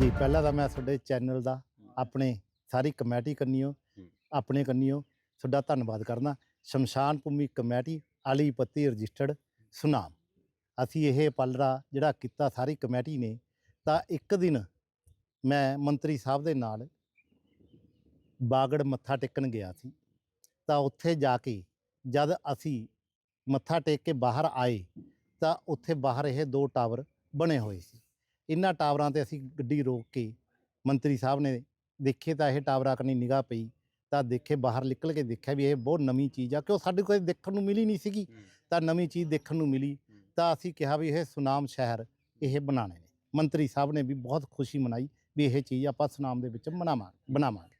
ਪਹਿਲਾਂ ਤਾਂ ਮੈਂ ਤੁਹਾਡੇ ਚੈਨਲ ਦਾ ਆਪਣੇ ਸਾਰੀ ਕਮੇਟੀ ਕੰਨੀਓ ਆਪਣੇ ਕੰਨੀਓ ਤੁਹਾਡਾ ਧੰਨਵਾਦ ਕਰਨਾ ਸ਼ਮਸ਼ਾਨ ਭੂਮੀ ਕਮੇਟੀ ਆਲੀ ਪੱਤੀ ਰਜਿਸਟਰਡ ਸੁਨਾਮ। ਅਸੀਂ ਇਹ ਪਲੜਾ ਜਿਹੜਾ ਕੀਤਾ ਸਾਰੀ ਕਮੇਟੀ ਨੇ ਤਾਂ ਇੱਕ ਦਿਨ ਮੈਂ ਮੰਤਰੀ ਸਾਹਿਬ ਦੇ ਨਾਲ ਬਾਗੜ ਮੱਥਾ ਟੇਕਣ ਗਿਆ ਸੀ। ਤਾਂ ਉੱਥੇ ਜਾ ਕੇ ਜਦ ਅਸੀਂ ਮੱਥਾ ਟੇਕ ਕੇ ਬਾਹਰ ਆਏ ਤਾਂ ਉੱਥੇ ਬਾਹਰ ਇਹ ਦੋ ਟਾਵਰ ਬਣੇ ਹੋਏ ਸੀ। ਇਹਨਾਂ ਟਾਵਰਾਂ ਤੇ ਅਸੀਂ ਗੱਡੀ ਰੋਕ ਕੇ ਮੰਤਰੀ ਸਾਹਿਬ ਨੇ ਦੇਖੇ ਤਾਂ ਇਹ ਟਾਵਰਾਂ ਕਨੀ ਨਿਗਾਹ ਪਈ ਤਾਂ ਦੇਖੇ ਬਾਹਰ ਨਿਕਲ ਕੇ ਦੇਖਿਆ ਵੀ ਇਹ ਬਹੁਤ ਨਵੀਂ ਚੀਜ਼ ਆ ਕਿ ਉਹ ਸਾਡੇ ਕੋਲ ਦੇਖਣ ਨੂੰ ਮਿਲੀ ਨਹੀਂ ਸੀਗੀ ਤਾਂ ਨਵੀਂ ਚੀਜ਼ ਦੇਖਣ ਨੂੰ ਮਿਲੀ ਤਾਂ ਅਸੀਂ ਕਿਹਾ ਵੀ ਇਹ ਸੁਨਾਮ ਸ਼ਹਿਰ ਇਹ ਬਣਾਣੇ ਨੇ। ਮੰਤਰੀ ਸਾਹਿਬ ਨੇ ਵੀ ਬਹੁਤ ਖੁਸ਼ੀ ਮਨਾਈ ਵੀ ਇਹ ਚੀਜ਼ ਆਪਾਂ ਸੁਨਾਮ ਦੇ ਵਿੱਚ ਬਣਾਵਾਂਗੇ ਬਣਾਵਾਂਗੇ।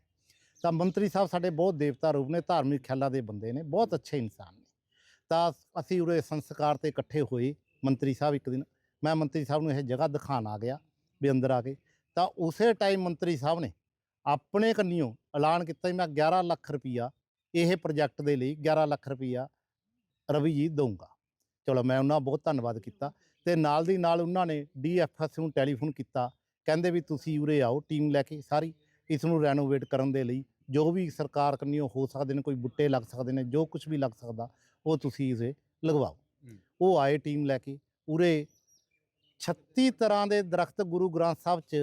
ਤਾਂ ਮੰਤਰੀ ਸਾਹਿਬ ਸਾਡੇ ਬਹੁਤ ਦੇਵਤਾ ਰੂਪ ਨੇ ਧਾਰਮਿਕ ਖਿਆਲਾਂ ਦੇ ਬੰਦੇ ਨੇ ਬਹੁਤ ਅੱਛੇ ਇਨਸਾਨ ਨੇ। ਤਾਂ ਅਸੀਂ ਉਰੇ ਸੰਸਕਾਰ ਤੇ ਇਕੱਠੇ ਹੋਏ ਮੰਤਰੀ ਸਾਹਿਬ ਇੱਕ ਦਿਨ ਮੈਂ ਮੰਤਰੀ ਸਾਹਿਬ ਨੂੰ ਇਹ ਜਗ੍ਹਾ ਦਿਖਾਣ ਆ ਗਿਆ ਵੀ ਅੰਦਰ ਆ ਕੇ। ਤਾਂ ਉਸੇ ਟਾਈਮ ਮੰਤਰੀ ਸਾਹਿਬ ਨੇ ਆਪਣੇ ਕੰਨਿਓ ਐਲਾਨ ਕੀਤਾ ਮੈਂ 11 ਲੱਖ ਰੁਪਈਆ ਇਹ ਪ੍ਰੋਜੈਕਟ ਦੇ ਲਈ 11 ਲੱਖ ਰੁਪਈਆ ਰਵੀ ਜੀ ਦਊਂਗਾ। ਚਲੋ ਮੈਂ ਉਹਨਾਂ ਬਹੁਤ ਧੰਨਵਾਦ ਕੀਤਾ ਤੇ ਨਾਲ ਦੀ ਨਾਲ ਉਹਨਾਂ ਨੇ ਡੀਐਫਐਸ ਨੂੰ ਟੈਲੀਫੋਨ ਕੀਤਾ। ਕਹਿੰਦੇ ਵੀ ਤੁਸੀਂ ਉਰੇ ਆਓ ਟੀਮ ਲੈ ਕੇ ਸਾਰੀ ਇਸ ਨੂੰ ਰੈਨੋਵੇਟ ਕਰਨ ਦੇ ਲਈ। ਜੋ ਵੀ ਸਰਕਾਰ ਕੰਨਿਓ ਹੋ ਸਕਦੇ ਨੇ ਕੋਈ ਬੁੱਟੇ ਲੱਗ ਸਕਦੇ ਨੇ ਜੋ ਕੁਝ ਵੀ ਲੱਗ ਸਕਦਾ ਉਹ ਤੁਸੀਂ ਇਸੇ ਲਗਵਾਓ। ਉਹ ਆਏ ਟੀਮ ਲੈ ਕੇ ਉਰੇ 36 ਤਰ੍ਹਾਂ ਦੇ ਦਰਖਤ ਗੁਰੂ ਗ੍ਰੰਥ ਸਾਹਿਬ 'ਚ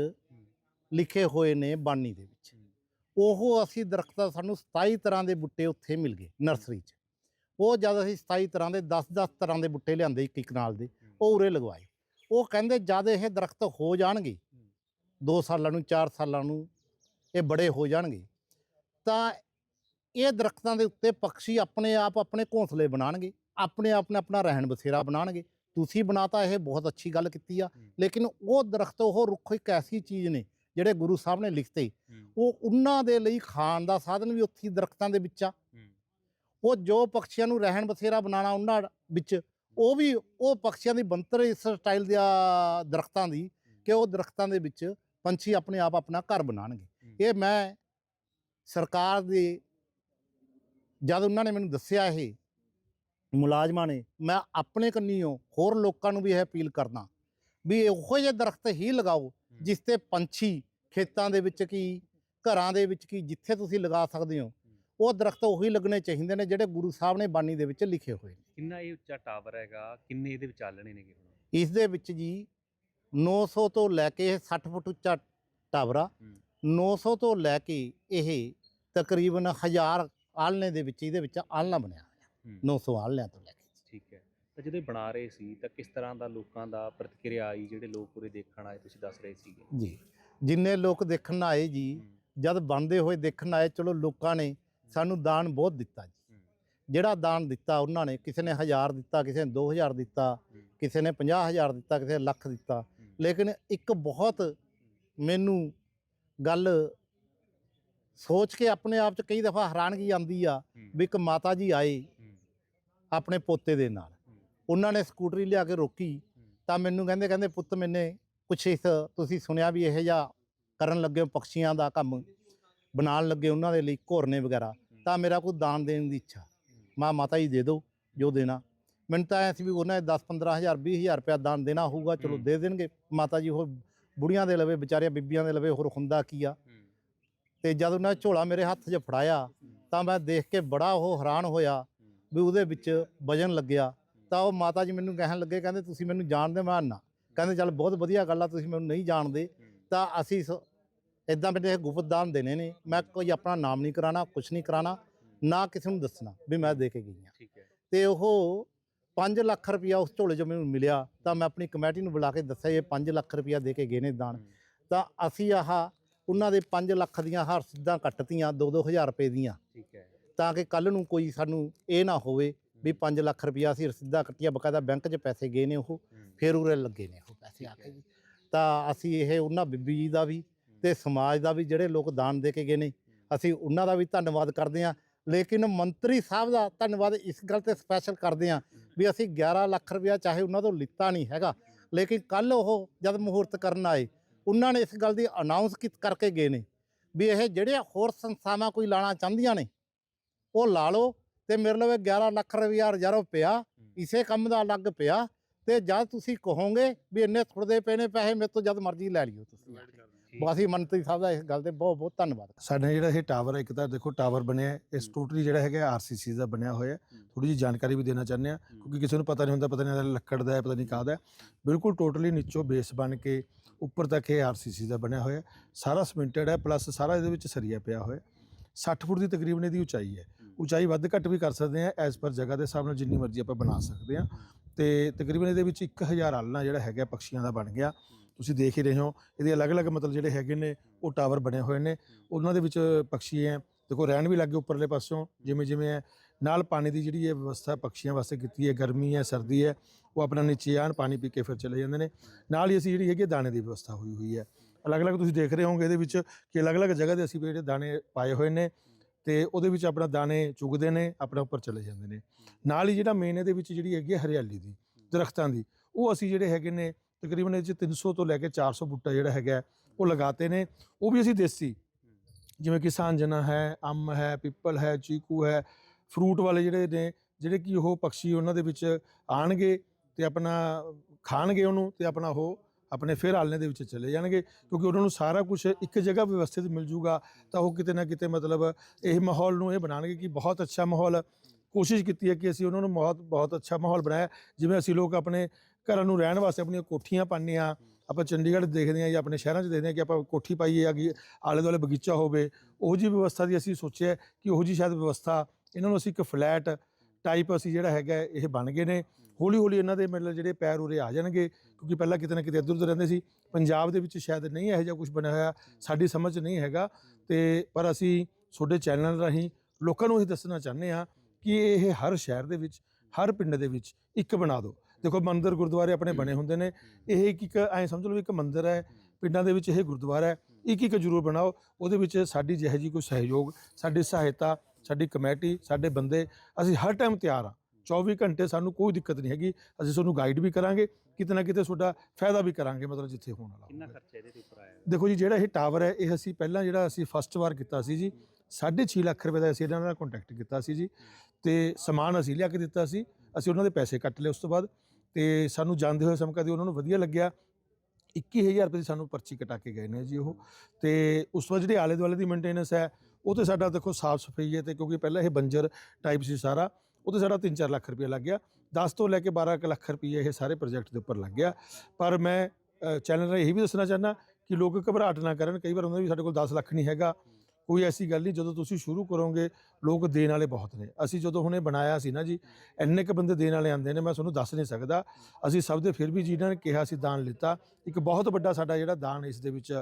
ਲਿਖੇ ਹੋਏ ਨੇ ਬਾਣੀ ਦੇ ਵਿੱਚ। ਉਹ ਅਸੀਂ ਦਰਖਤਾਂ ਸਾਨੂੰ 27 ਤਰ੍ਹਾਂ ਦੇ ਬੁੱਟੇ ਉੱਥੇ ਮਿਲ ਗਏ ਨਰਸਰੀ 'ਚ। ਉਹ ਜਦ ਅਸੀਂ 27 ਤਰ੍ਹਾਂ ਦੇ 10-10 ਤਰ੍ਹਾਂ ਦੇ ਬੁੱਟੇ ਲਿਆਂਦੇ ਇੱਕ ਇੱਕ ਨਾਲ ਦੇ ਉਹ ਉਰੇ ਲਗਵਾਏ। ਉਹ ਕਹਿੰਦੇ ਜਦ ਇਹ ਦਰਖਤ ਹੋ ਜਾਣਗੇ 2 ਸਾਲਾਂ ਨੂੰ 4 ਸਾਲਾਂ ਨੂੰ ਇਹ ਬੜੇ ਹੋ ਜਾਣਗੇ ਤਾਂ ਇਹ ਦਰਖਤਾਂ ਦੇ ਉੱਤੇ ਪੰਛੀ ਆਪਣੇ ਆਪ ਆਪਣੇ ਘੋਂਸਲੇ ਬਣਾਉਣਗੇ ਆਪਣੇ ਆਪ ਨੇ ਆਪਣਾ ਰਹਿਣ ਬਸੇਰਾ ਬਣਾਉਣਗੇ। ਤੁਸੀਂ ਬਣਾਤਾ ਇਹ ਬਹੁਤ ਅੱਛੀ ਗੱਲ ਕੀਤੀ ਆ। ਲੇਕਿਨ ਉਹ ਦਰਖਤ ਉਹ ਰੁੱਖ ਇੱਕ ਐਸੀ ਚੀਜ਼ ਨੇ ਜਿਹੜੇ ਗੁਰੂ ਸਾਹਿਬ ਨੇ ਲਿਖਤੇ। ਉਹ ਉਹਨਾਂ ਦੇ ਲਈ ਖਾਣ ਦਾ ਸਾਧਨ ਵੀ ਉੱਥੇ ਦਰਖਤਾਂ ਦੇ ਵਿੱਚ ਆ। ਉਹ ਜੋ ਪੰਛੀਆਂ ਨੂੰ ਰਹਿਣ ਬਸੇਰਾ ਬਣਾਉਣਾ ਉਹਨਾਂ ਵਿੱਚ ਉਹ ਵੀ ਉਹ ਪੰਛੀਆਂ ਦੀ ਬੰਤਰ ਇਸ ਸਟਾਈਲ ਦੇ ਦਰਖਤਾਂ ਦੀ ਕਿ ਉਹ ਦਰਖਤਾਂ ਦੇ ਵਿੱਚ ਪੰਛੀ ਆਪਣੇ ਆਪ ਆਪਣਾ ਘਰ ਬਣਾਉਣਗੇ। ਇਹ ਮੈਂ ਸਰਕਾਰ ਦੇ ਜਦ ਉਹਨਾਂ ਨੇ ਮੈਨੂੰ ਦੱਸਿਆ ਇਹ ਮੁਲਾਜ਼ਮਾਂ ਨੇ ਮੈਂ ਆਪਣੇ ਕੰਨੀਓ ਹੋਰ ਲੋਕਾਂ ਨੂੰ ਵੀ ਇਹ ਅਪੀਲ ਕਰਦਾ ਵੀ ਇਹੋ ਜਿਹੇ ਦਰਖਤ ਹੀ ਲਗਾਓ ਜਿਸ ਤੇ ਪੰਛੀ ਖੇਤਾਂ ਦੇ ਵਿੱਚ ਕੀ ਘਰਾਂ ਦੇ ਵਿੱਚ ਕੀ ਜਿੱਥੇ ਤੁਸੀਂ ਲਗਾ ਸਕਦੇ ਹੋ ਉਹ ਦਰਖਤ ਉਹੀ ਲੱਗਣੇ ਚਾਹੀਦੇ ਨੇ ਜਿਹੜੇ ਗੁਰੂ ਸਾਹਿਬ ਨੇ ਬਾਣੀ ਦੇ ਵਿੱਚ ਲਿਖੇ ਹੋਏ ਨੇ। ਕਿੰਨਾ ਇਹ ਉੱਚਾ ਟਾਵਰ ਹੈਗਾ ਕਿੰਨੇ ਇਹਦੇ ਵਿੱਚ ਆਲਣੇ ਨੇਗੇ ਇਸ ਦੇ ਵਿੱਚ ਜੀ 900 ਤੋਂ ਲੈ ਕੇ ਇਹ 60 ਫੁੱਟ ਉੱਚਾ ਟਾਵਰਾ ਹੂੰ। 900 ਤੋਂ ਲੈ ਕੇ ਇਹ ਤਕਰੀਬਨ 1000 ਆਲਣੇ ਦੇ ਵਿੱਚ ਇਹਦੇ ਵਿੱਚ ਆਲਣਾ ਬਣਿਆ। ਹੋਇਆ ਹੂੰ। 900 ਆਲਣਿਆਂ ਤੋਂ ਲੈ ਕੇ। ਠੀਕ ਹੈ। ਤਾਂ ਜਦੋਂ ਇਹ ਬਣਾ ਰਹੇ ਸੀ ਤਾਂ ਕਿਸ ਤਰ੍ਹਾਂ ਦਾ ਲੋਕਾਂ ਦਾ ਪ੍ਰਤੀਕਿਰਿਆ ਆਈ ਜਿਹੜੇ ਲੋਕ ਉਰੇ ਦੇਖਣ ਆਏ ਤੁਸੀਂ ਦੱਸ ਰਹੇ ਸੀਗੇ? ਜੀ। ਜਿੰਨੇ ਲੋਕ ਦੇਖਣ ਆਏ ਜੀ ਜਦ ਬਣਦੇ ਹੋਏ ਦੇਖਣ ਆਏ ਚਲੋ ਲੋਕਾਂ ਨੇ ਸਾਨੂੰ ਦਾਨ ਬਹੁਤ ਦਿੱਤਾ ਜੀ। ਜਿਹੜਾ ਦਾਨ ਦਿੱਤਾ ਉਹਨਾਂ ਨੇ ਕਿਸੇ ਨੇ 1000 ਦਿੱਤਾ ਕਿਸੇ ਨੇ 2000 ਦਿੱਤਾ। ਕਿਸੇ ਨੇ 50000 ਦਿੱਤਾ ਕਿਸੇ ਨੇ ਲੱਖ ਦਿੱਤਾ। ਲੇਕਿਨ ਇੱਕ ਬਹੁਤ ਮੈਨੂੰ ਗੱਲ ਸੋਚ ਕੇ ਆਪਣੇ ਆਪ 'ਚ ਕਈ ਦਫਾ ਹੈਰਾਨਗੀ ਆਉਂਦੀ ਆ ਵੀ ਇੱਕ ਮਾਤਾ ਜੀ ਆਏ ਆਪਣੇ ਪੋਤੇ ਦੇ ਨਾਲ। ਉਹਨਾਂ ਨੇ ਸਕੂਟਰੀ ਲਿਆ ਕੇ ਰੋਕੀ ਤਾਂ ਮੈਨੂੰ ਕਹਿੰਦੇ ਕਹਿੰਦੇ ਪੁੱਤ ਮੈਨੇ ਕੁਛ ਇਸ ਤੁਸੀਂ ਸੁਣਿਆ ਵੀ ਇਹ ਜਿਹਾ ਕਰਨ ਲੱਗੇ ਹੋ ਪਕਸ਼ੀਆਂ ਦਾ ਕੰਮ ਬਣਾਉਣ ਲੱਗੇ ਉਹਨਾਂ ਦੇ ਲਈ ਘੋਰਨੇ ਵਗੈਰਾ ਤਾਂ ਮੇਰਾ ਕੋਈ ਦਾਨ ਦੇਣ ਦੀ ਇੱਛਾ। ਮਾਂ ਮਾਤਾ ਜੀ ਦੇ ਦਿਓ ਜੋ ਦੇਣਾ। ਮੈਨੂੰ ਤਾਂ ਐ ਸੀ ਵੀ ਉਹਨਾਂ ਨੇ 10 15000 20000 ਰੁਪਇਆ ਦਾਨ ਦੇਣਾ ਹੋਊਗਾ ਚਲੋ। ਦੇ ਦੇਣਗੇ। ਮਾਤਾ ਜੀ ਹੋਰ ਬੁੜੀਆਂ ਦੇ ਲਵੇ ਵਿਚਾਰੀਆਂ ਬੀਬੀਆਂ ਦੇ ਲਵੇ ਹੋਰ ਹੁੰਦਾ ਕੀ ਆ? ਤੇ ਜਦ ਉਹਨਾਂ ਝੋਲਾ ਮੇਰੇ ਹੱਥ 'ਚ ਫੜਾਇਆ ਤਾਂ ਮੈਂ ਦੇਖ ਕੇ ਬੜਾ ਉਹ ਹੈਰਾਨ ਹੋਇਆ ਵੀ ਉਹਦੇ ਵਿੱਚ ਵਜਨ ਲੱਗਿਆ ਤਾਂ ਉਹ ਮਾਤਾ ਜੀ ਮੈਨੂੰ ਕਹਿਣ ਲੱਗੇ ਕਹਿੰਦੇ ਤੁਸੀਂ ਮੈਨੂੰ ਜਾਣਦੇ ਮੈਂ ਨਾ। ਕਹਿੰਦੇ ਚੱਲ ਬਹੁਤ ਵਧੀਆ ਗੱਲ ਆ ਤੁਸੀਂ ਮੈਨੂੰ ਨਹੀਂ ਜਾਣਦੇ ਤਾਂ ਅਸੀਂ ਇਦਾਂ ਇਹ ਗੁਪਤ ਦਾਨ ਦੇਣੇ ਨੇ। ਮੈਂ ਕੋਈ ਆਪਣਾ ਨਾਮ ਨਹੀਂ ਕਰਾਣਾ ਕੁਝ ਨਹੀਂ ਕਰਾਣਾ ਨਾ ਕਿਸੇ ਨੂੰ ਦੱਸਣਾ ਵੀ ਮੈਂ ਦੇ ਕੇ ਗਈ ਹਾਂ। ਠੀਕ ਹੈ। ਤੇ ਉਹ 5 ਲੱਖ ਰੁਪਇਆ ਉਸ ਝੋਲੇ 'ਚੋਂ ਮੈਨੂੰ ਮਿਲਿਆ ਤਾਂ ਮੈਂ ਆਪਣੀ ਕਮੇਟੀ ਨੂੰ ਬੁਲਾ ਕੇ ਦੱਸਿਆ ਇਹ 5 ਲੱਖ ਰੁਪਇਆ ਦੇ ਕੇ ਗਏ ਨੇ ਦਾਨ। ਤਾਂ ਅਸੀਂ ਆਹ ਉਹਨਾਂ ਦੇ 5 ਲੱਖ ਦੀਆਂ ਹਰ ਸਿੱਧਾਂ ਕੱਟਤੀਆਂ 2-2000 ਰੁਪਏ ਦੀਆਂ। ਠੀਕ ਹੈ। ਤਾਂ ਕਿ ਕੱਲ ਨੂੰ ਕੋਈ ਸਾਨੂੰ ਇਹ ਨਾ ਹੋਵੇ ਵੀ 5 ਲੱਖ ਰੁਪਇਆ ਅਸੀਂ ਰਸੀਦਾਂ ਕੱਟੀਆਂ ਬਕਾਇਦਾ ਬੈਂਕ 'ਚ ਪੈਸੇ ਗਏ ਨੇ ਉਹ ਫਿਰ ਉਰੇ ਲੱਗੇ ਨੇ ਉਹ ਪੈਸੇ ਆ ਕੇ ਜੀ। ਤਾਂ ਅਸੀਂ ਇਹ ਉਹਨਾਂ ਬੀਬੀ ਜੀ ਦਾ ਵੀ ਤੇ ਸਮਾਜ ਦਾ ਵੀ ਜਿਹੜੇ ਲੋਕ ਦਾਨ ਦੇ ਕੇ ਗਏ ਨੇ ਅਸੀਂ ਉਹਨਾਂ ਦਾ ਵੀ ਧੰਨਵਾਦ ਕਰਦੇ ਹਾਂ। ਲੇਕਿਨ ਮੰਤਰੀ ਸਾਹਿਬ ਦਾ ਧੰਨਵਾਦ ਇਸ ਗੱਲ ਤੇ ਸਪੈਸ਼ਲ ਕਰਦੇ ਹਾਂ ਵੀ ਅਸੀਂ 11 ਲੱਖ ਰੁਪਇਆ ਚਾਹੇ ਉਹਨਾਂ ਤੋਂ ਲਿੱਤਾ ਨਹੀਂ ਹੈਗਾ ਲੇਕਿਨ ਕੱਲ ਉਹ ਜਦ ਮਹੂਰਤ ਕਰਨ ਆਏ ਉਹਨਾਂ ਨੇ ਇਸ ਗੱਲ ਦੀ ਅਨਾਉਂਸ ਕਰਕੇ ਗਏ ਨੇ ਵੀ ਇਹ ਜਿਹੜੇ ਹੋਰ ਸੰਸਥਾਵਾਂ ਕੋਈ ਲਾਣਾ ਚਾਹੁੰਦੀਆਂ ਨੇ ਉਹ ਲਾ ਲਓ ਤੇ ਮੇਰੇ ਲਵੇ 11 ਲੱਖ ਰੁਪਇਆ ਰਿਜ਼ਰਵ ਪਿਆ ਇਸੇ ਕੰਮ ਦਾ ਅਲੱਗ ਪਿਆ ਤੇ ਜਦ ਤੁਸੀਂ ਕਹੋਗੇ ਵੀ ਇੰਨੇ ਥੁੜਦੇ ਪਏ ਨੇ ਪੈਸੇ ਮੇਰੇ ਤੋਂ ਜਦ ਮਰਜ਼ੀ ਲੈ ਲਿਓ ਤੁਸੀਂ। ਬਾਸੀ ਮੰਤਰੀ ਸਾਹਿਬ ਦਾ ਇਸ ਗੱਲ ਤੇ ਬਹੁਤ ਬਹੁਤ ਧੰਨਵਾਦ। ਸਾਡੇ ਜਿਹੜਾ ਇਹ ਟਾਵਰ ਹੈ ਇੱਕ ਤਾਂ ਦੇਖੋ ਟਾਵਰ ਬਣਿਆ ਇਸ। ਟੋਟਲੀ ਜਿਹੜਾ ਹੈਗਾ ਆਰਸੀਸੀ ਦਾ ਬਣਿਆ ਹੋਇਆ। ਥੋੜੀ ਜਿਹੀ ਜਾਣਕਾਰੀ ਵੀ ਦੇਣਾ ਚਾਹੁੰਦੇ ਆ ਕਿਉਂਕਿ ਕਿਸੇ ਨੂੰ ਪਤਾ ਨਹੀਂ ਹੁੰਦਾ ਪਤਾ ਨਹੀਂ ਲੱਕੜ ਦਾ ਹੈ ਪਤਾ ਨਹੀਂ ਕਾਹਦਾ ਹੈ। ਬਿਲਕੁਲ ਟੋਟਲੀ ਨੀਚੋਂ ਬੇਸ ਬਣ ਕੇ ਉੱਪਰ ਤੱਕ ਇਹ ਆਰਸੀਸੀ ਦਾ ਬਣਿਆ ਹੋਇਆ ਸਾਰਾ ਸਿਮੈਂਟਡ ਹੈ ਪਲੱਸ ਸਾਰਾ ਇਹਦੇ ਵਿੱਚ ਸਰੀਆ ਪਿਆ ਹੋਇਆ ਹੈ। 60 ਫੁੱਟ ਦੀ ਤਕਰੀਬਨ ਇਹਦੀ ਉਚਾਈ ਹੈ। ਉਚਾਈ ਵੱਧ ਘੱਟ ਵੀ ਕਰ ਸਕਦੇ ਆ ਐਸ ਪਰ ਜਗ੍ਹਾ ਦੇ ਹਿਸਾਬ ਨਾਲ ਜਿੰਨੀ ਮਰਜ਼ੀ ਆਪਾਂ ਬਣਾ ਸਕਦੇ ਆ ਤੇ ਤਕਰੀਬਨ ਇਹਦੇ ਵਿੱਚ 1000 ਆਲਣਾ ਜਿਹੜਾ ਹੈਗਾ ਪਕਸ਼ੀਆਂ ਦਾ ਬਣ ਗਿਆ। ਤੁਸੀਂ ਦੇਖ ਹੀ ਰਹੇ ਹੋ, ਇਹਦੇ ਅਲੱਗ-ਅਲੱਗ ਮਤਲਬ ਜਿਹੜੇ ਹੈਗੇ ਨੇ, ਉਹ ਟਾਵਰ ਬਣੇ ਹੋਏ ਨੇ। ਉਹਨਾਂ ਦੇ ਵਿੱਚ ਪੰਛੀ ਹੈ, ਦੇਖੋ ਰਹਿਣ ਵੀ ਲੱਗੇ ਉੱਪਰਲੇ ਪਾਸਿਓਂ ਜਿਵੇਂ ਜਿਵੇਂ ਹੈ। ਨਾਲ ਪਾਣੀ ਦੀ ਜਿਹੜੀ ਇਹ ਵਿਵਸਥਾ ਪੰਛੀਆਂ ਵਾਸਤੇ ਕੀਤੀ ਹੈ, ਗਰਮੀ ਹੈ, ਸਰਦੀ ਹੈ, ਉਹ ਆਪਣਾ ਨੀਚੇ ਆਣ, ਪਾਣੀ ਪੀ ਕੇ ਫਿਰ ਚਲੇ ਜਾਂਦੇ ਨੇ। ਨਾਲ ਹੀ ਅਸੀਂ ਜਿਹੜੀ ਹੈਗੀ ਹੈ, ਦਾਣੇ ਦੀ ਵਿਵਸਥਾ ਹੋਈ ਹੋਈ ਹੈ। ਅਲੱਗ-ਅਲੱਗ ਤੁਸੀਂ ਦੇਖ ਰਹੇ ਹੋਵੋਗੇ ਇਹਦੇ ਵਿੱਚ ਕਿ ਅਲੱਗ-ਅਲੱਗ ਜਗ੍ਹਾ ਦੇ ਅਸੀਂ ਜਿਹੜੇ ਦਾਣੇ ਪਾਏ ਹੋਏ ਨੇ। ਤੇ ਉਹਦੇ ਵਿੱਚ ਆਪਣਾ ਦਾਣੇ ਚੁਗਦੇ ਨੇ ਆਪਣਾ ਉੱਪਰ ਚਲੇ ਜਾਂਦੇ ਨੇ। ਨਾਲ ਹੀ ਜਿਹੜਾ ਮੇਨ ਇਹਦੇ ਵਿੱਚ ਜਿਹੜੀ ਹੈਗੀ ਹੈ ਹਰਿਆਲੀ ਦੀ ਦਰਖਤਾਂ ਦੀ ਉਹ ਅਸੀਂ ਜਿਹੜੇ ਹੈਗੇ ਨੇ ਤਕਰੀਬਨ ਇਹ 'ਚ 300 ਤੋਂ ਲੈ ਕੇ 400 ਬੂਟਾ ਜਿਹੜਾ ਹੈਗਾ ਉਹ ਲਗਾਤੇ ਨੇ। ਉਹ ਵੀ ਅਸੀਂ ਦੇਸੀ। ਜਿਵੇਂ ਕਿ ਸਾਂਜਨਾ ਹੈ ਅੰਮ ਹੈ ਪਿੱਪਲ ਹੈ ਚੀਕੂ ਹੈ ਫਰੂਟ ਵਾਲੇ ਜਿਹੜੇ ਨੇ ਜਿਹੜੇ ਕਿ ਉਹ ਪੰਛੀ ਉਹਨਾਂ ਦੇ ਵਿੱਚ ਆਣਗੇ ਤੇ ਆਪਣਾ ਖਾਣਗੇ ਉਹਨੂੰ ਤੇ ਆਪਣਾ ਉਹ ਆਪਣੇ ਫਿਰ ਆਲਣੇ ਦੇ ਵਿੱਚ ਚਲੇ ਜਾਣਗੇ, ਕਿਉਂਕਿ ਉਹਨਾਂ ਨੂੰ ਸਾਰਾ ਕੁਝ ਇੱਕ ਜਗ੍ਹਾ ਵਿਵਸਥਿਤ ਮਿਲ ਜੂਗਾ, ਤਾਂ ਉਹ ਕਿਤੇ ਨਾ ਕਿਤੇ ਮਤਲਬ ਇਹ ਮਾਹੌਲ ਨੂੰ ਇਹ ਬਣਾਉਣਗੇ ਕਿ ਬਹੁਤ ਅੱਛਾ ਮਾਹੌਲ ਕੋਸ਼ਿਸ਼ ਕੀਤੀ ਹੈ ਕਿ ਅਸੀਂ ਉਹਨਾਂ ਨੂੰ ਬਹੁਤ ਬਹੁਤ ਅੱਛਾ ਮਾਹੌਲ ਬਣਾਇਆ, ਜਿਵੇਂ ਅਸੀਂ ਲੋਕ ਆਪਣੇ ਘਰਾਂ ਨੂੰ ਰਹਿਣ ਵਾਸਤੇ ਆਪਣੀਆਂ ਕੋਠੀਆਂ ਪਾਉਂਦੇ ਆ ਆਪਾਂ ਚੰਡੀਗੜ੍ਹ ਦੇਖਦੇ ਆ ਜਾਂ ਆਪਣੇ ਸ਼ਹਿਰਾਂ 'ਚ ਦੇਖਦੇ ਆ ਕਿ ਆਪਾਂ ਕੋਠੀ ਪਾਈਏ ਆ ਕਿ ਆਲੇ ਦੁਆਲੇ ਬਗੀਚਾ ਹੋਵੇ, ਉਹ ਜੀ ਵਿਵਸਥਾ ਦੀ ਅਸੀਂ ਸੋਚਿਆ ਕਿ ਉਹ ਜੀ ਸ਼ਾਇਦ ਵਿਵਸਥਾ, ਇਹਨਾਂ ਨੂੰ ਅਸੀਂ ਇੱਕ ਫਲੈਟ ਟਾਈਪ ਅਸੀਂ ਜਿਹੜਾ ਹੈਗਾ ਇਹ ਬਣ ਗਏ ਨੇ ਹੌਲੀ ਹੌਲੀ ਇਹਨਾਂ ਦੇ ਮਤਲਬ ਜਿਹੜੇ ਪੈਰ ਉਰੇ ਆ ਜਾਣਗੇ, ਕਿਉਂਕਿ ਪਹਿਲਾਂ ਕਿਤੇ ਨਾ ਕਿਤੇ ਇੱਧਰ ਉੱਧਰ ਰਹਿੰਦੇ ਸੀ। ਪੰਜਾਬ ਦੇ ਵਿੱਚ ਸ਼ਾਇਦ ਨਹੀਂ ਇਹੋ ਜਿਹਾ ਕੁਝ ਬਣਿਆ ਹੋਇਆ, ਸਾਡੀ ਸਮਝ 'ਚ ਨਹੀਂ ਹੈਗਾ। ਤੇ ਪਰ ਅਸੀਂ ਤੁਹਾਡੇ ਚੈਨਲ ਰਾਹੀਂ ਲੋਕਾਂ ਨੂੰ ਇਹ ਦੱਸਣਾ ਚਾਹੁੰਦੇ ਆ ਕਿ ਇਹ ਹਰ ਸ਼ਹਿਰ ਦੇ ਵਿੱਚ, ਹਰ ਪਿੰਡ ਦੇ ਵਿੱਚ ਇੱਕ ਬਣਾ ਦਿਓ। ਦੇਖੋ ਮੰਦਿਰ ਗੁਰਦੁਆਰੇ ਆਪਣੇ ਬਣੇ ਹੁੰਦੇ ਨੇ। ਇਹ ਇੱਕ ਇੱਕ ਐਂ ਸਮਝ ਲਓ ਇੱਕ ਮੰਦਿਰ ਹੈ, ਪਿੰਡਾਂ ਦੇ ਵਿੱਚ ਇਹ ਗੁਰਦੁਆਰਾ ਹੈ, ਇੱਕ ਇੱਕ ਜ਼ਰੂਰ ਬਣਾਓ। ਉਹਦੇ ਵਿੱਚ ਸਾਡੀ ਜਿਹੋ ਜਿਹੀ ਕੋਈ ਸਹਿਯੋਗ, ਸਾਡੀ ਸਹਾਇਤਾ, ਸਾਡੀ ਕਮੇਟੀ, ਸਾਡੇ ਬੰਦੇ, ਅਸੀਂ ਹਰ ਟਾਈਮ ਤਿਆਰ ਆ 24 ਘੰਟੇ ਸਾਨੂੰ ਕੋਈ ਦਿੱਕਤ ਨਹੀਂ ਹੈਗੀ। ਅਸੀਂ ਤੁਹਾਨੂੰ ਗਾਈਡ ਵੀ ਕਰਾਂਗੇ ਕਿਤੇ ਨਾ ਕਿਤੇ ਤੁਹਾਡਾ ਫਾਇਦਾ ਵੀ ਕਰਾਂਗੇ ਮਤਲਬ ਜਿੱਥੇ ਹੋਣ ਵਾਲਾ ਕਿੰਨਾ। ਖਰਚਾ ਇਹਦੇ ਤੇ ਉੱਪਰ ਆਇਆ ਦੇਖੋ ਜੀ ਜਿਹੜਾ ਇਹ ਟਾਵਰ ਹੈ ਇਹ ਅਸੀਂ ਪਹਿਲਾਂ ਜਿਹੜਾ ਅਸੀਂ ਫਸਟ ਵਾਰ ਕੀਤਾ ਸੀ ਜੀ 6.5 ਲੱਖ ਰੁਪਏ ਦਾ ਅਸੀਂ ਇਹਨਾਂ ਨਾਲ ਕੰਟੈਕਟ ਕੀਤਾ ਸੀ ਜੀ। ਤੇ ਸਮਾਨ ਅਸੀਂ ਲਿਆ ਕੇ ਦਿੱਤਾ ਸੀ ਅਸੀਂ ਉਹਨਾਂ ਦੇ ਪੈਸੇ ਕੱਟ ਲਏ ਉਸ ਤੋਂ ਬਾਅਦ। ਤੇ ਸਾਨੂੰ ਜਾਂਦੇ ਹੋਏ ਸਮਕਾ ਦੀ ਉਹਨਾਂ ਨੂੰ ਵਧੀਆ ਲੱਗਿਆ। 21000 ਰੁਪਏ ਦੀ ਸਾਨੂੰ ਪਰਚੀ ਕਟਾ ਕੇ ਗਏ ਨੇ ਜੀ ਉਹ। ਤੇ ਉਸ ਤੋਂ ਬਾਅਦ ਜਿਹੜੇ ਆਲੇ ਦੁਆਲੇ ਦੀ ਮੇਨਟੇਨੈਂਸ ਹੈ ਉਹ ਤੇ ਸਾਡਾ ਦੇਖੋ ਸਾਫ਼ ਸਫ਼ਾਈ ਹੈ ਤੇ ਕਿਉਂਕਿ ਪਹਿਲਾਂ ਇਹ ਬੰਜਰ ਟਾਈਪ ਸੀ ਸਾਰਾ। ਉਹ ਤੇ ਸਾਡਾ 3-4 ਲੱਖ ਰੁਪਏ ਲੱਗ ਗਿਆ। 10 ਤੋਂ ਲੈ ਕੇ 12 ਕੁ ਲੱਖ ਰੁਪਏ ਇਹ ਸਾਰੇ ਪ੍ਰੋਜੈਕਟ ਦੇ ਉੱਪਰ ਲੱਗ ਗਿਆ। ਪਰ ਮੈਂ ਚੈਨਲ ਰਾਹੀਂ ਇਹ ਵੀ ਦੱਸਣਾ ਚਾਹੁੰਦਾ ਕਿ ਲੋਕ ਘਬਰਾਹਟ ਨਾ ਕਰਨ, ਕਈ ਵਾਰ ਹੁੰਦਾ ਵੀ ਸਾਡੇ ਕੋਲ 10 ਲੱਖ ਨਹੀਂ ਹੈਗਾ। ਕੋਈ ਐਸੀ ਗੱਲ ਨਹੀਂ, ਜਦੋਂ ਤੁਸੀਂ ਸ਼ੁਰੂ ਕਰੋਗੇ, ਲੋਕ ਦੇਣ ਵਾਲੇ ਬਹੁਤ ਨੇ। ਅਸੀਂ ਜਦੋਂ ਹੁਣੇ ਬਣਾਇਆ ਸੀ ਨਾ ਜੀ, ਇੰਨੇ ਕ ਬੰਦੇ ਦੇਣ ਵਾਲੇ ਆਂਦੇ ਨੇ, ਮੈਂ ਤੁਹਾਨੂੰ ਦੱਸ ਨਹੀਂ ਸਕਦਾ। ਅਸੀਂ ਸਭ ਦੇ ਫਿਰ ਵੀ ਜਿਹਨਾਂ ਨੇ ਕਿਹਾ ਸੀ ਦਾਨ ਲਿੱਤਾ। ਇੱਕ ਬਹੁਤ ਵੱਡਾ ਸਾਡਾ ਜਿਹੜਾ ਦਾਨ ਇਸ ਦੇ ਵਿੱਚ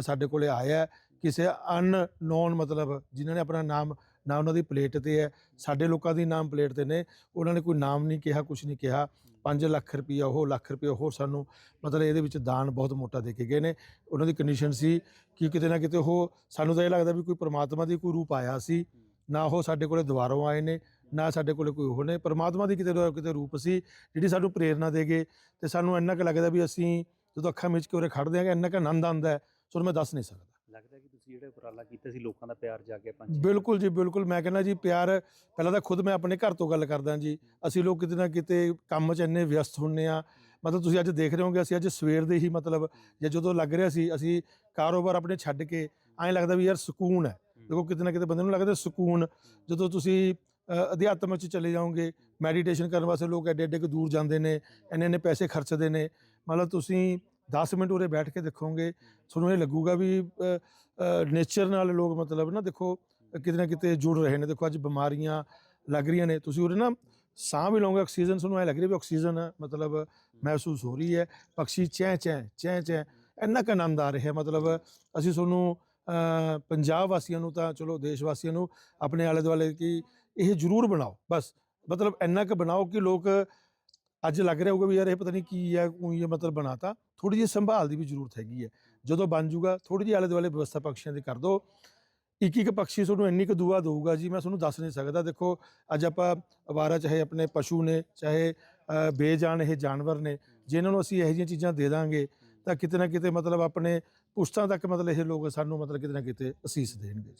ਸਾਡੇ ਕੋਲੇ ਆਇਆ ਕਿਸੇ ਅਨ ਨੋਨ ਮਤਲਬ, ਜਿਨ੍ਹਾਂ ਨੇ ਆਪਣਾ ਨਾਮ ਨਾ ਉਹਨਾਂ ਦੀ ਪਲੇਟ ਤੇ ਹੈ। ਸਾਡੇ ਲੋਕਾਂ ਦੀ ਨਾਮ ਪਲੇਟ ਤੇ ਨੇ। ਉਹਨਾਂ ਨੇ ਕੋਈ ਨਾਮ ਨਹੀਂ ਕਿਹਾ ਕੁਝ ਨਹੀਂ ਕਿਹਾ। 5 ਲੱਖ ਰੁਪਈਆ ਉਹ ਲੱਖ ਰੁਪਈਆ ਉਹ ਸਾਨੂੰ ਮਤਲਬ ਇਹਦੇ ਵਿੱਚ ਦਾਨ ਬਹੁਤ ਮੋਟਾ ਦੇ ਕੇ ਗਏ ਨੇ। ਉਹਨਾਂ ਦੀ ਕੰਡੀਸ਼ਨ ਸੀ ਕਿ ਕਿਤੇ ਨਾ ਕਿਤੇ ਉਹ ਸਾਨੂੰ ਤਾਂ ਇਹ ਲੱਗਦਾ ਵੀ ਕੋਈ ਪ੍ਰਮਾਤਮਾ ਦੀ ਕੋਈ ਰੂਪ ਆਇਆ ਸੀ। ਨਾ ਉਹ ਸਾਡੇ ਕੋਲੇ ਦੁਬਾਰੋਂ ਆਏ ਨੇ, ਨਾ ਸਾਡੇ ਕੋਲੇ ਕੋਈ ਉਹ ਨੇ। ਪਰਮਾਤਮਾ ਦੀ ਕਿਤੇ ਨਾ ਕਿਤੇ ਰੂਪ ਸੀ, ਜਿਹੜੀ ਸਾਨੂੰ ਪ੍ਰੇਰਣਾ ਗਏ ਤੇ ਸਾਨੂੰ ਇੰਨਾ ਕੁ ਲੱਗਦਾ ਵੀ ਅਸੀਂ ਜਦੋਂ ਅੱਖਾਂ ਮਿਚ ਕੇ ਉਰੇ ਖੜਦੇ ਆਂਗੇ ਇੰਨਾ ਕੁ ਆਨੰਦ ਆਉਂਦਾ ਹੈ। ਸੋ ਮੈਂ ਦੱਸ ਨਹੀਂ ਸਕਦਾ। ਤੁਸੀਂ ਜਿਹੜਾ ਉਪਰਾਲਾ ਕੀਤਾ ਸੀ ਲੋਕਾਂ ਦਾ ਪਿਆਰ ਜਾਗਿਆ ਪੰਛੀ? ਬਿਲਕੁਲ ਜੀ ਬਿਲਕੁਲ। ਮੈਂ ਕਹਿੰਦਾ ਜੀ ਪਿਆਰ ਪਹਿਲਾਂ ਤਾਂ ਖੁਦ ਮੈਂ ਆਪਣੇ ਘਰ ਤੋਂ ਗੱਲ ਕਰਦਾ ਜੀ। ਅਸੀਂ ਲੋਕ ਕਿਤੇ ਨਾ ਕਿਤੇ ਕੰਮ 'ਚ ਇੰਨੇ ਵਿਅਸਤ ਹੁੰਨੇ ਆ ਮਤਲਬ ਤੁਸੀਂ ਅੱਜ ਦੇਖ ਰਹੇ ਹੋਗੇ ਅਸੀਂ ਅੱਜ ਸਵੇਰ ਦੇ ਹੀ ਮਤਲਬ ਜਾਂ ਜਦੋਂ ਲੱਗ ਰਿਹਾ ਸੀ ਅਸੀਂ ਕਾਰੋਬਾਰ ਆਪਣੇ ਛੱਡ ਕੇ ਐਂ ਲੱਗਦਾ ਵੀ ਯਾਰ ਸਕੂਨ ਹੈ। ਦੇਖੋ ਕਿਤੇ ਨਾ ਕਿਤੇ ਬੰਦੇ ਨੂੰ ਲੱਗਦਾ ਸਕੂਨ। ਜਦੋਂ ਤੁਸੀਂ ਅਧਿਆਤਮ ਚ ਚਲੇ ਜਾਓਗੇ ਮੈਡੀਟੇਸ਼ਨ ਕਰਨ ਵਾਸਤੇ ਲੋਕ ਐਡੇ ਐਡੇ ਕੁ ਦੂਰ ਜਾਂਦੇ ਨੇ ਇੰਨੇ ਇੰਨੇ ਪੈਸੇ ਖਰਚਦੇ ਨੇ। ਮਤਲਬ ਤੁਸੀਂ 10 ਮਿੰਟ ਉਰੇ ਬੈਠ ਕੇ ਦੇਖੋਗੇ ਤੁਹਾਨੂੰ ਇਹ ਲੱਗੂਗਾ ਵੀ ਨੇਚਰ ਨਾਲ ਲੋਕ ਮਤਲਬ ਨਾ ਦੇਖੋ ਕਿਤੇ ਨਾ ਕਿਤੇ ਜੁੜ ਰਹੇ ਨੇ। ਦੇਖੋ ਅੱਜ ਬਿਮਾਰੀਆਂ ਲੱਗ ਰਹੀਆਂ ਨੇ। ਤੁਸੀਂ ਉਰੇ ਨਾ ਸਾਹ ਵੀ ਲਓਗੇ ਆਕਸੀਜਨ ਤੁਹਾਨੂੰ ਐ ਲੱਗ ਰਿਹਾ ਵੀ ਆਕਸੀਜਨ ਮਤਲਬ ਮਹਿਸੂਸ ਹੋ ਰਹੀ ਹੈ। ਪੰਛੀ ਚੈਂ ਚੈਂ ਚੈਂ ਚੈਂ ਇੰਨਾ ਕੁ ਆਨੰਦ ਆ ਰਿਹਾ। ਮਤਲਬ ਅਸੀਂ ਤੁਹਾਨੂੰ ਪੰਜਾਬ ਵਾਸੀਆਂ ਨੂੰ ਤਾਂ ਚਲੋ ਦੇਸ਼ ਵਾਸੀਆਂ ਨੂੰ ਆਪਣੇ ਆਲੇ ਦੁਆਲੇ ਕਿ ਇਹ ਜ਼ਰੂਰ ਬਣਾਓ। ਬਸ ਮਤਲਬ ਇੰਨਾ ਕੁ ਬਣਾਓ ਕਿ ਲੋਕ ਅੱਜ ਲੱਗ ਰਿਹਾ ਹੋਊਗਾ ਵੀ ਯਾਰ ਇਹ ਪਤਾ ਨਹੀਂ ਕੀ ਹੈ ਕੋਈ ਇਹ ਮਤਲਬ ਬਣਾਤਾ। ਥੋੜੀ ਜਿਹੀ ਸੰਭਾਲ ਦੀ ਵੀ ਜ਼ਰੂਰਤ ਹੈਗੀ ਹੈ। ਜਦੋਂ ਬਣ ਜੂਗਾ ਥੋੜੀ ਜਿਹੀ ਆਲੇ ਦੁਆਲੇ ਵਿਵਸਥਾ ਪੰਛੀਆਂ ਦੀ ਕਰ ਦਿਓ ਇੱਕ ਇੱਕ ਪੰਛੀ ਤੁਹਾਨੂੰ ਇੰਨੀ ਕੁ ਦੁਆ ਦੇਊਗਾ ਜੀ, ਮੈਂ ਤੁਹਾਨੂੰ ਦੱਸ ਨਹੀਂ ਸਕਦਾ। ਦੇਖੋ, ਅੱਜ ਆਪਾਂ ਅਵਾਰਾ ਚਾਹੇ ਆਪਣੇ ਪਸ਼ੂ ਨੇ, ਚਾਹੇ ਬੇਜਾਨ ਇਹ ਜਾਨਵਰ ਨੇ, ਜਿਨ੍ਹਾਂ ਨੂੰ ਅਸੀਂ ਇਹੋ ਜਿਹੀਆਂ ਚੀਜ਼ਾਂ ਦੇ ਦਾਂਗੇ, ਤਾਂ ਕਿਤੇ ਨਾ ਕਿਤੇ ਮਤਲਬ ਆਪਣੇ ਪੁਸ਼ਤਾਂ ਤੱਕ ਮਤਲਬ ਇਹ ਲੋਕ ਸਾਨੂੰ ਮਤਲਬ ਕਿਤੇ ਨਾ ਕਿਤੇ ਅਸੀਸ ਦੇਣਗੇ ਜੀ।